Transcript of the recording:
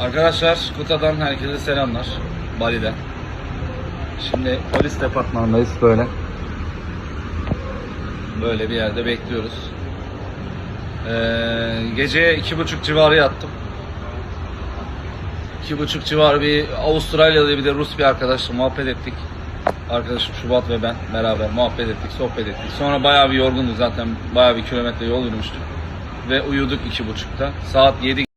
Arkadaşlar Kuta'dan herkese selamlar. Bali'den. Şimdi polis departmanındayız böyle. Böyle bir yerde bekliyoruz. Ee, gece iki buçuk civarı yattım. İki buçuk civarı bir Avustralyalı bir de Rus bir arkadaşla muhabbet ettik. Arkadaşım Şubat ve ben beraber muhabbet ettik, sohbet ettik. Sonra bayağı bir yorgunduk zaten bayağı bir kilometre yol yürümüştük. Ve uyuduk iki buçukta. Saat yedi.